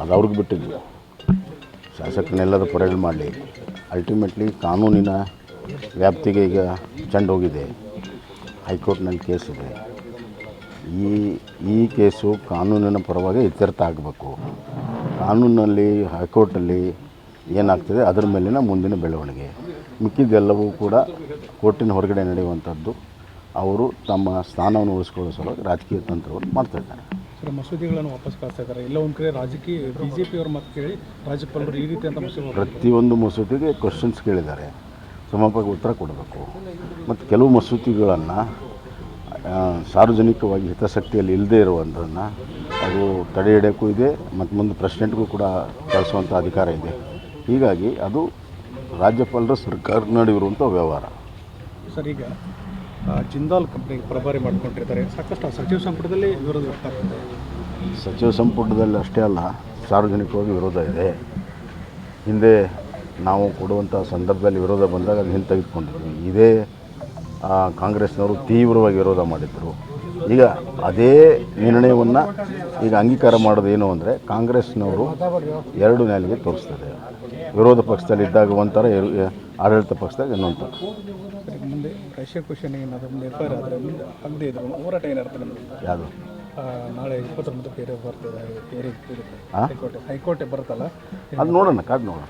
ಅದು ಅವ್ರಿಗೆ ಬಿಟ್ಟಿದ್ದು ಶಾಸಕನೆಲ್ಲದ ಪರೇಡ್ ಮಾಡಲಿ. ಅಲ್ಟಿಮೇಟ್ಲಿ ಕಾನೂನಿನ ವ್ಯಾಪ್ತಿಗೆ ಈಗ ಚೆಂಡು ಹೋಗಿದೆ. ಹೈಕೋರ್ಟ್ನಲ್ಲಿ ಇದೆ. ಈ ಈ ಕೇಸು ಕಾನೂನಿನ ಪರವಾಗಿ ಇತ್ಯರ್ಥ ಆಗಬೇಕು. ಕಾನೂನಲ್ಲಿ, ಹೈಕೋರ್ಟಲ್ಲಿ ಏನಾಗ್ತದೆ ಅದರ ಮೇಲಿನ ಮುಂದಿನ ಬೆಳವಣಿಗೆ. ಮಿಕ್ಕಿದ್ದೆಲ್ಲವೂ ಕೂಡ ಕೋರ್ಟಿನ ಹೊರಗಡೆ ನಡೆಯುವಂಥದ್ದು. ಅವರು ತಮ್ಮ ಸ್ಥಾನವನ್ನು ಉಳಿಸ್ಕೊಳ್ಳೋ ಸಲುವಾಗಿ ರಾಜಕೀಯ ತಂತ್ರವನ್ನು ಮಾಡ್ತಾಯಿದ್ದಾರೆ ಸರ್, ಮಸೂದೆಗಳನ್ನು ವಾಪಸ್ ಕಳಿಸ್ತಾ ಇದ್ದಾರೆ. ಎಲ್ಲ ಒಂದು ಕಡೆ ರಾಜಕೀಯ ಬಿ ಜೆ ಪಿಯವ್ರ ಕೇಳಿ ರಾಜ್ಯಪಾಲರು ಈ ರೀತಿ ಅಂತ ಮಸೂದೆ ಪ್ರತಿಯೊಂದು ಮಸೂದೆಗೆ ಕ್ವಶನ್ಸ್ ಕೇಳಿದ್ದಾರೆ. ಸಮರ್ಪಕ ಉತ್ತರ ಕೊಡಬೇಕು. ಮತ್ತು ಕೆಲವು ಮಸೂದೆಗಳನ್ನು ಸಾರ್ವಜನಿಕವಾಗಿ ಹಿತಾಸಕ್ತಿಯಲ್ಲಿ ಇಲ್ಲದೇ ಇರುವಂಥದ್ದನ್ನು ಅದು ತಡೆ ಹಿಡಿಯೋಕ್ಕೂ ಇದೆ, ಮತ್ತು ಮುಂದೆ ಪ್ರೆಸಿಡೆಂಟ್ಗೂ ಕೂಡ ಕಳಿಸುವಂಥ ಅಧಿಕಾರ ಇದೆ. ಹೀಗಾಗಿ ಅದು ರಾಜ್ಯಪಾಲರ ಸರ್ಕಾರ ನಡೆಯುವಂಥ ವ್ಯವಹಾರ. ಸರ್ ಈಗ ಜಿಂದಾಲ್ ಕಂಪ್ನಿಗೆ ಪ್ರಭಾರಿ ಮಾಡ್ಕೊಂಡಿರ್ತಾರೆ ಸಾಕಷ್ಟು ಸಚಿವ ಸಂಪುಟದಲ್ಲಿ ವಿರೋಧ ವ್ಯಕ್ತವಾಗ್ತದೆ ಸಚಿವ ಸಂಪುಟದಲ್ಲಿ ಅಷ್ಟೇ ಅಲ್ಲ ಸಾರ್ವಜನಿಕವಾಗಿ ವಿರೋಧ ಇದೆ. ಹಿಂದೆ ನಾವು ಕೊಡುವಂಥ ಸಂದರ್ಭದಲ್ಲಿ ವಿರೋಧ ಬಂದಾಗ ಅದು ಹಿಂತೆಗೆದುಕೊಂಡಿದ್ವಿ ಇದೇ ಆ, ಕಾಂಗ್ರೆಸ್ನವರು ತೀವ್ರವಾಗಿ ವಿರೋಧ ಮಾಡಿದರು. ಈಗ ಅದೇ ನಿರ್ಣಯವನ್ನು ಈಗ ಅಂಗೀಕಾರ ಮಾಡೋದು ಏನು ಅಂದರೆ ಕಾಂಗ್ರೆಸ್ನವರು ಎರಡು ನ್ಯಾಲಿಗೆ ತೋರಿಸ್ತದೆ ವಿರೋಧ ಪಕ್ಷದಲ್ಲಿ ಇದ್ದಾಗ ಒಂಥರ ಆಡಳಿತ ಪಕ್ಷದಾಗ ಇನ್ನೊಂದು ಮುಂದೆ ರಷ್ಯಾ ಕ್ವಶನ್ ಏನಾದರೂ ಆರ್ ಆದರೆ ಆಗದೇ ಇದ್ರು ಹೋರಾಟ ಏನಿರುತ್ತೆ ನಮಗೆ? ಯಾವುದು? ನಾಳೆ ಇಪ್ಪತ್ತೊಂಬತ್ತು ಬೇರೆ ಬರ್ತದೆ? ಹೈಕೋರ್ಟ್ ಹೈಕೋರ್ಟ್ ಬರುತ್ತಲ್ಲ? ಅದು ನೋಡೋಣ ಕಾದು ನೋಡೋಣ.